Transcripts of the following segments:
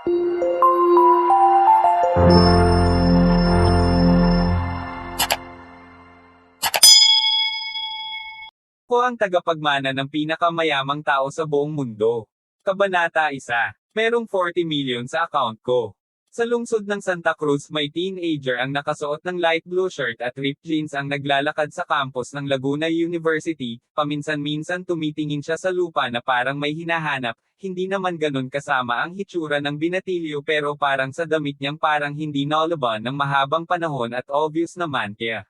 Ako ang tagapagmana ng pinakamayamang tao sa buong mundo. Kabanata 1. Merong 40 million sa account ko. Sa lungsod ng Santa Cruz may teenager ang nakasuot ng light blue shirt at ripped jeans ang naglalakad sa campus ng Laguna University, paminsan-minsan tumitingin siya sa lupa na parang may hinahanap, hindi naman ganun kasama ang hitsura ng binatilyo pero parang sa damit niyang parang hindi naulaban ng mahabang panahon at obvious naman. Kaya.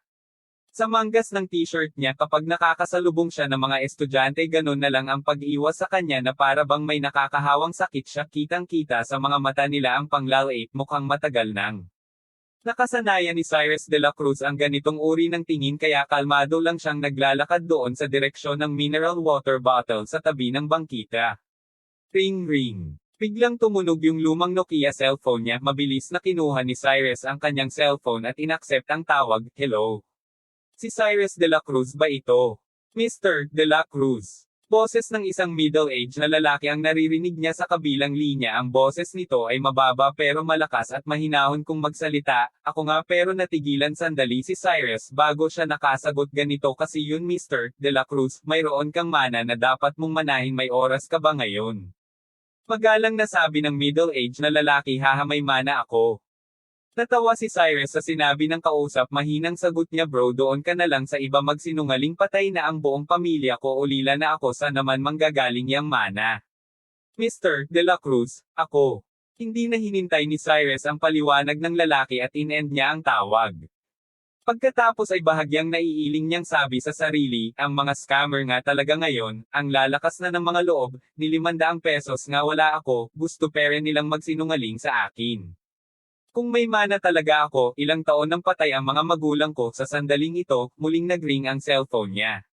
Sa manggas ng t-shirt niya kapag nakakasalubong siya ng mga estudyante ganun na lang ang pag-iwas sa kanya na para bang may nakakahawang sakit siya kitang-kita sa mga mata nila ang panglalait mukhang matagal nang. Nakasanayan ni Cyrus de la Cruz ang ganitong uri ng tingin kaya kalmado lang siyang naglalakad doon sa direksyon ng mineral water bottle sa tabi ng bangkita. Ring ring. Biglang tumunog yung lumang Nokia cellphone niya mabilis na kinuha ni Cyrus ang kanyang cellphone at inaccept ang tawag, hello. Si Cyrus de la Cruz ba ito? Mr. de la Cruz. Boses ng isang middle-aged na lalaki ang naririnig niya sa kabilang linya ang boses nito ay mababa pero malakas at mahinahon kung magsalita, ako nga pero natigilan sandali si Cyrus bago siya nakasagot ganito kasi yun Mr. de la Cruz, mayroon kang mana na dapat mong manahin may oras ka ba ngayon? Magalang nasabi ng middle-aged na lalaki haha may mana ako. Natawa si Cyrus sa sinabi ng kausap mahinang sagot niya bro doon ka na lang sa iba magsinungaling patay na ang buong pamilya ko ulila na ako sa naman manggagaling yang mana. Mr. De La Cruz, ako. Hindi na hinintay ni Cyrus ang paliwanag ng lalaki at in-end niya ang tawag. Pagkatapos ay bahagyang naiiling niyang sabi sa sarili, ang mga scammer nga talaga ngayon, ang lalakas na ng mga loob, ni 500 pesos nga wala ako, gusto pere nilang magsinungaling sa akin. Kung may mana talaga ako, ilang taon nang patay ang mga magulang ko sa sandaling ito, muling nagring ang cellphone niya.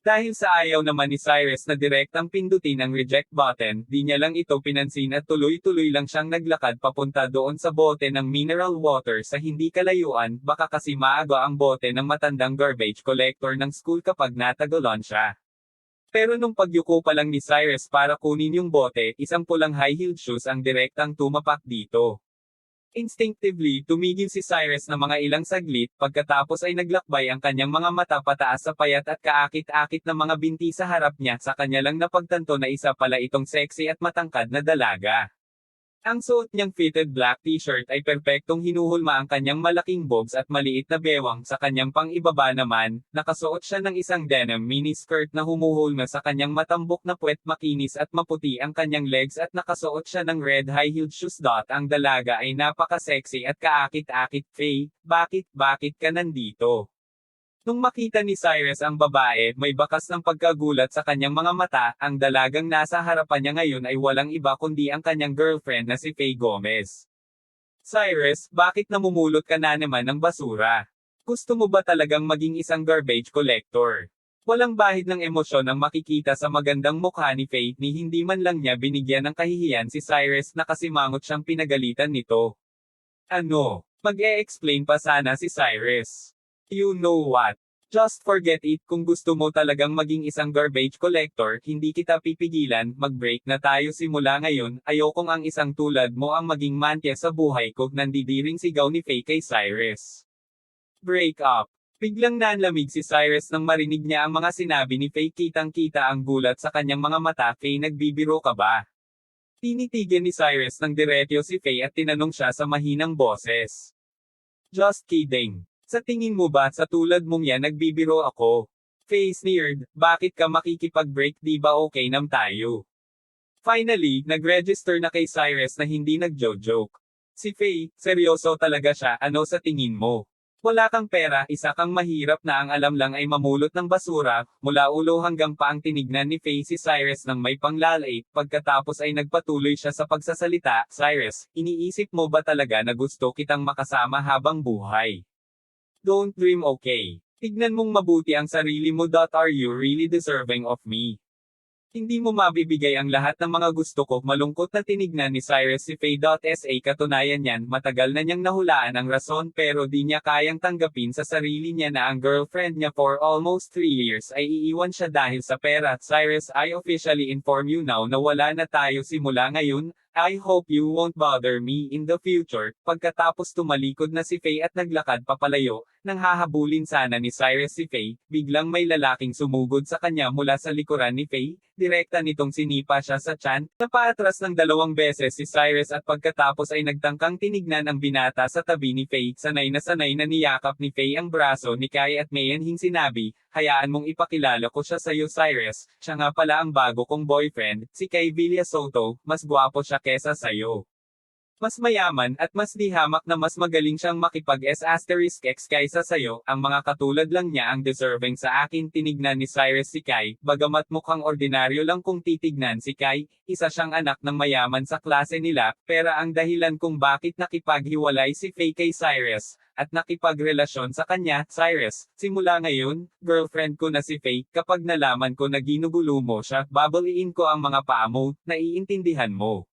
Dahil sa ayaw naman ni Cyrus na direktang pindutin ang reject button, di niya lang ito pinansin at tuloy-tuloy lang siyang naglakad papunta doon sa bote ng mineral water sa hindi kalayuan, baka kasi maaga ang bote ng matandang garbage collector ng school kapag natagalan siya. Pero nung pagyuko pa lang ni Cyrus para kunin yung bote, isang pulang high-heeled shoes ang direktang tumapak dito. Instinctively, tumigil si Cyrus na mga ilang saglit, pagkatapos ay naglakbay ang kanyang mga mata pataas sa payat at kaakit-akit na mga binti sa harap niya sa kanya lang napagtanto na isa pala itong sexy at matangkad na dalaga. Ang suot niyang fitted black t-shirt ay perpektong hinuhulma ang kanyang malaking bobs at maliit na bewang sa kanyang pang-ibaba naman, nakasuot siya ng isang denim miniskirt na humuhulma sa kanyang matambok na puwet makinis at maputi ang kanyang legs at nakasuot siya ng red high-heeled shoes. Dot ang dalaga ay napaka-sexy at kaakit-akit Faye, bakit, bakit ka nandito? Nung makita ni Cyrus ang babae, may bakas ng pagkagulat sa kanyang mga mata, ang dalagang nasa harapan niya ngayon ay walang iba kundi ang kanyang girlfriend na si Faye Gomez. Cyrus, bakit namumulot ka na naman ng basura? Gusto mo ba talagang maging isang garbage collector? Walang bahid ng emosyon ang makikita sa magandang mukha ni Faye ni hindi man lang niya binigyan ng kahihiyan si Cyrus na kasimangot siyang pinagalitan nito. Ano? Mag-e-explain pa sana si Cyrus. You know what? Just forget it kung gusto mo talagang maging isang garbage collector, hindi kita pipigilan, mag-break na tayo simula ngayon, ayokong ang isang tulad mo ang maging mantya sa buhay ko, nandidiring sigaw ni Faye kay Cyrus. Break up. Biglang nanlamig si Cyrus nang marinig niya ang mga sinabi ni Faye kitang-kita ang gulat sa kanyang mga mata, Faye nagbibiro ka ba? Tinitigan ni Cyrus ng diretyo si Faye at tinanong siya sa mahinang boses. Just kidding. Sa tingin mo ba sa tulad mong yan nagbibiro ako? Face sneered, bakit ka makikipag-break di ba okay nam tayo? Finally, nag-register na kay Cyrus na hindi nagjo-joke. Si Faye, seryoso talaga siya, ano sa tingin mo? Wala kang pera, isa kang mahirap na ang alam lang ay mamulot ng basura, mula ulo hanggang pa ang tinignan ni Faye si Cyrus ng may panglalait, pagkatapos ay nagpatuloy siya sa pagsasalita, Cyrus, iniisip mo ba talaga na gusto kitang makasama habang buhay? Don't dream okay. Tignan mong mabuti ang sarili mo. Are you really deserving of me? Hindi mo mabibigay ang lahat ng mga gusto ko. Malungkot na tinignan ni Cyrus si Faye.sa katunayan niyan, matagal na niyang nahulaan ang rason pero di niya kayang tanggapin sa sarili niya na ang girlfriend niya for almost 3 years ay iiwan siya dahil sa pera. Cyrus, I officially inform you now na wala na tayo simula ngayon, I hope you won't bother me in the future. Pagkatapos tumalikod na si Faye at naglakad papalayo, nang hahabulin sana ni Cyrus si Faye, biglang may lalaking sumugod sa kanya mula sa likuran ni Faye, direkta nitong sinipa siya sa tiyan, napaatras ng dalawang beses si Cyrus at pagkatapos ay nagtangkang tinignan ang binata sa tabi ni Faye, sanay na sanay na niyakap ni Faye ang braso ni Kai at mayanhing sinabi, hayaan mong ipakilala ko siya sa iyo Cyrus, siya nga pala ang bago kong boyfriend, si Kai Villa Soto, mas gwapo siya kesa sa'yo. Mas mayaman at mas di hamak na mas magaling siyang makipag-S asterisk X kaysa sayo, ang mga katulad lang niya ang deserving sa akin tinignan ni Cyrus si Kai, bagamat mukhang ordinaryo lang kung titignan si Kai, isa siyang anak ng mayaman sa klase nila, pera ang dahilan kung bakit nakipaghiwalay si Faye kay Cyrus, at nakipagrelasyon sa kanya, Cyrus, simula ngayon, girlfriend ko na si Faye, kapag nalaman ko na ginugulo mo siya, babaliin ko ang mga paa mo, naiintindihan mo.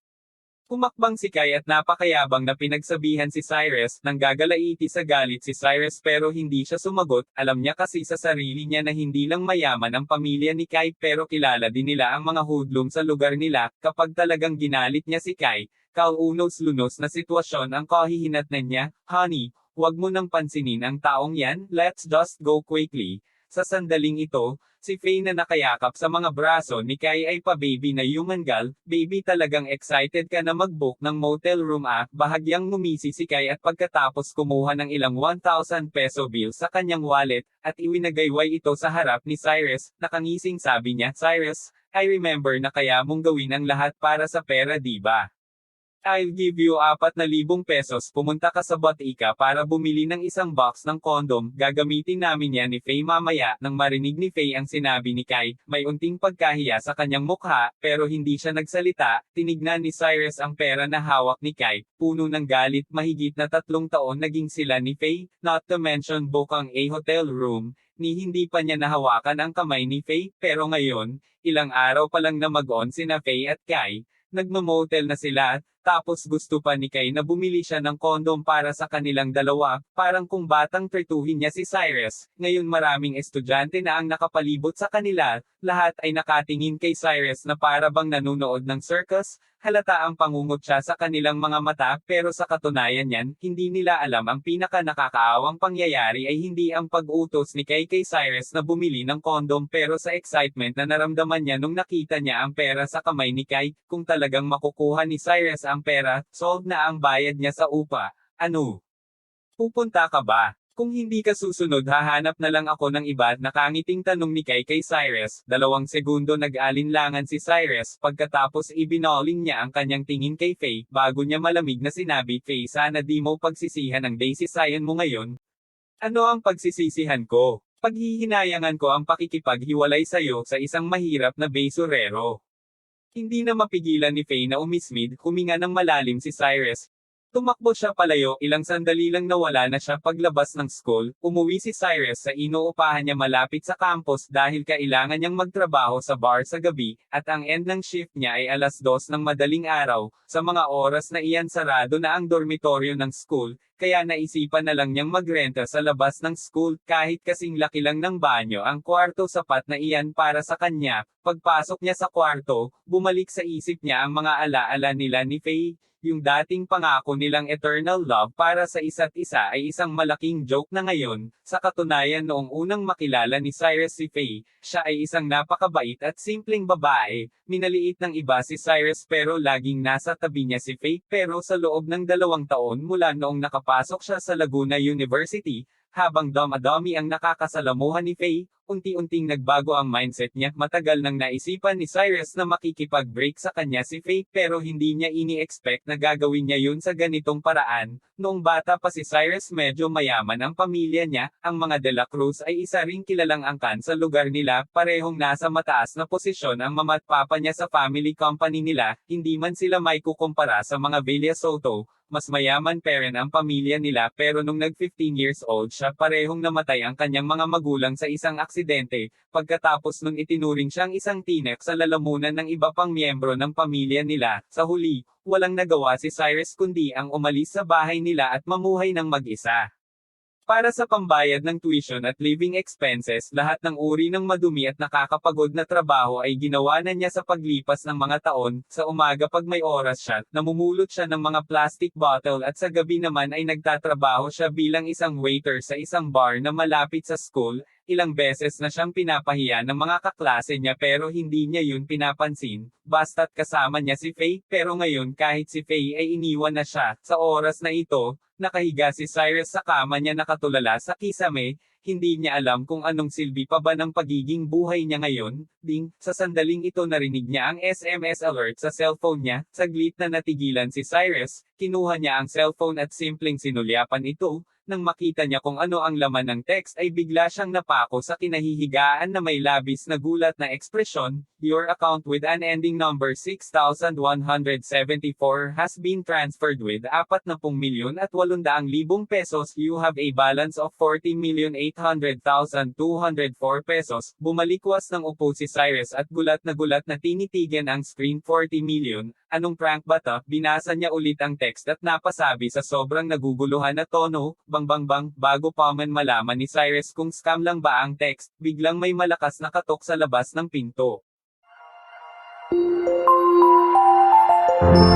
Kumakbang si Kai at napakayabang na pinagsabihan si Cyrus, nang gagalaiti sa galit si Cyrus pero hindi siya sumagot, alam niya kasi sa sarili niya na hindi lang mayaman ang pamilya ni Kai pero kilala din nila ang mga hoodlum sa lugar nila, kapag talagang ginalit niya si Kai, kaunos-lunos na sitwasyon ang kahihinatnan niya, honey, wag mo nang pansinin ang taong yan, let's just go quickly. Sa sandaling ito, si Faye na nakayakap sa mga braso ni Kai ay pa-baby na yumangal, baby talagang excited ka na mag-book ng motel room ah, bahagyang ngumisi si Kai at pagkatapos kumuha ng ilang 1,000 peso bill sa kanyang wallet, at iwinagayway ito sa harap ni Cyrus, nakangising sabi niya, Cyrus, I remember na kaya mong gawin ang lahat para sa pera diba? I'll give you 4,000 pesos. Pumunta ka sa Botica para bumili ng isang box ng kondom, gagamitin namin yan ni Faye mamaya, nang marinig ni Faye ang sinabi ni Kai, may unting pagkahiya sa kanyang mukha, pero hindi siya nagsalita, tinignan ni Cyrus ang pera na hawak ni Kai, puno ng galit mahigit na tatlong taon naging sila ni Faye, not to mention bukang a hotel room, ni hindi pa niya nahawakan ang kamay ni Faye, pero ngayon, ilang araw pa lang na mag-on sina Faye at Kai, nagmamotel na sila, tapos gusto pa ni Kai na bumili siya ng kondom para sa kanilang dalawa, parang kung batang tretuhin niya si Cyrus. Ngayon maraming estudyante na ang nakapalibot sa kanila, lahat ay nakatingin kay Cyrus na para bang nanunood ng circus, halata ang pangungot siya sa kanilang mga mata, pero sa katunayan niyan, hindi nila alam ang pinaka nakakaawang pangyayari ay hindi ang pag-utos ni Kai kay Cyrus na bumili ng kondom pero sa excitement na naramdaman niya nung nakita niya ang pera sa kamay ni Kai, kung talagang makukuha ni Cyrus ang pera, sold na ang bayad niya sa upa, ano? Pupunta ka ba? Kung hindi ka susunod hahanap na lang ako ng iba nakangiting tanong ni Kai kay Cyrus, dalawang segundo nag-alinlangan si Cyrus, pagkatapos ibinoling niya ang kanyang tingin kay Faye, bago niya malamig na sinabi, Faye sana di mo pagsisihan ang daisy sayan mo ngayon. Ano ang pagsisisihan ko? Paghihinayangan ko ang pakikipaghiwalay sa'yo sa isang mahirap na basurero. Hindi na mapigilan ni Faye na umismid, huminga ng malalim si Cyrus, Tumakbo siya palayo, ilang sandali lang nawala na siya paglabas ng school, umuwi si Cyrus sa inuupahan niya malapit sa campus dahil kailangan niyang magtrabaho sa bar sa gabi, at ang end ng shift niya ay alas dos ng madaling araw, sa mga oras na iyan sarado na ang dormitoryo ng school, kaya naisipan na lang niyang magrenta sa labas ng school, kahit kasing laki lang ng banyo ang kwarto sapat na iyan para sa kanya, pagpasok niya sa kwarto, bumalik sa isip niya ang mga alaala nila ni Faye, yung dating pangako nilang eternal love para sa isa't isa ay isang malaking joke na ngayon, sa katunayan noong unang makilala ni Cyrus si Faye, siya ay isang napakabait at simpleng babae, minaliit ng iba si Cyrus pero laging nasa tabi niya si Faye, pero sa loob ng dalawang taon mula noong nakapasok siya sa Laguna University, habang dom-adomi ang nakakasalamuhan ni Faye, unti-unting nagbago ang mindset niya. Matagal nang naisipan ni Cyrus na makikipag-break sa kanya si Faye pero hindi niya ini-expect na gagawin niya yun sa ganitong paraan. Noong bata pa si Cyrus medyo mayaman ang pamilya niya, ang mga De La Cruz ay isa ring kilalang angkan sa lugar nila, parehong nasa mataas na posisyon ang mama at papa niya sa family company nila, hindi man sila may kukumpara sa mga Villa Soto, mas mayaman pa rin ang pamilya nila pero nung nag 15 years old siya parehong namatay ang kanyang mga magulang sa isang aksidente, pagkatapos nung itinuring siyang isang tinek sa lalamunan ng iba pang miyembro ng pamilya nila, sa huli, walang nagawa si Cyrus kundi ang umalis sa bahay nila at mamuhay ng mag-isa. Para sa pambayad ng tuition at living expenses, lahat ng uri ng madumi at nakakapagod na trabaho ay ginawa na niya sa paglipas ng mga taon. Sa umaga pag may oras siya, namumulot siya ng mga plastic bottle at sa gabi naman ay nagtatrabaho siya bilang isang waiter sa isang bar na malapit sa school. Ilang beses na siyang pinapahiya ng mga kaklase niya pero hindi niya yun pinapansin, basta't kasama niya si Faye, pero ngayon kahit si Faye ay iniwan na siya, sa oras na ito, nakahiga si Cyrus sa kama niya nakatulala sa kisame, hindi niya alam kung anong silbi pa ba ng pagiging buhay niya ngayon, ding, sa sandaling ito narinig niya ang SMS alert sa cellphone niya, saglit na natigilan si Cyrus, kinuha niya ang cellphone at simpleng sinulyapan ito, nang makita niya kung ano ang laman ng text ay bigla siyang napako sa kinahihigaan na may labis na gulat na ekspresyon, Your account with an ending number 6174 has been transferred with 40 milyon at 800 libong pesos. You have a balance of 40,800,204 pesos. Bumalikwas ng upo si Cyrus at gulat na gulat na tinitigan ang screen 40 million. Anong prank ba to? Binasa niya ulit ang text at napasabi sa sobrang naguguluhan na tono, bang bang bang, bago pa man malaman ni Cyrus kung scam lang ba ang text, biglang may malakas na katok sa labas ng pinto. Thank you.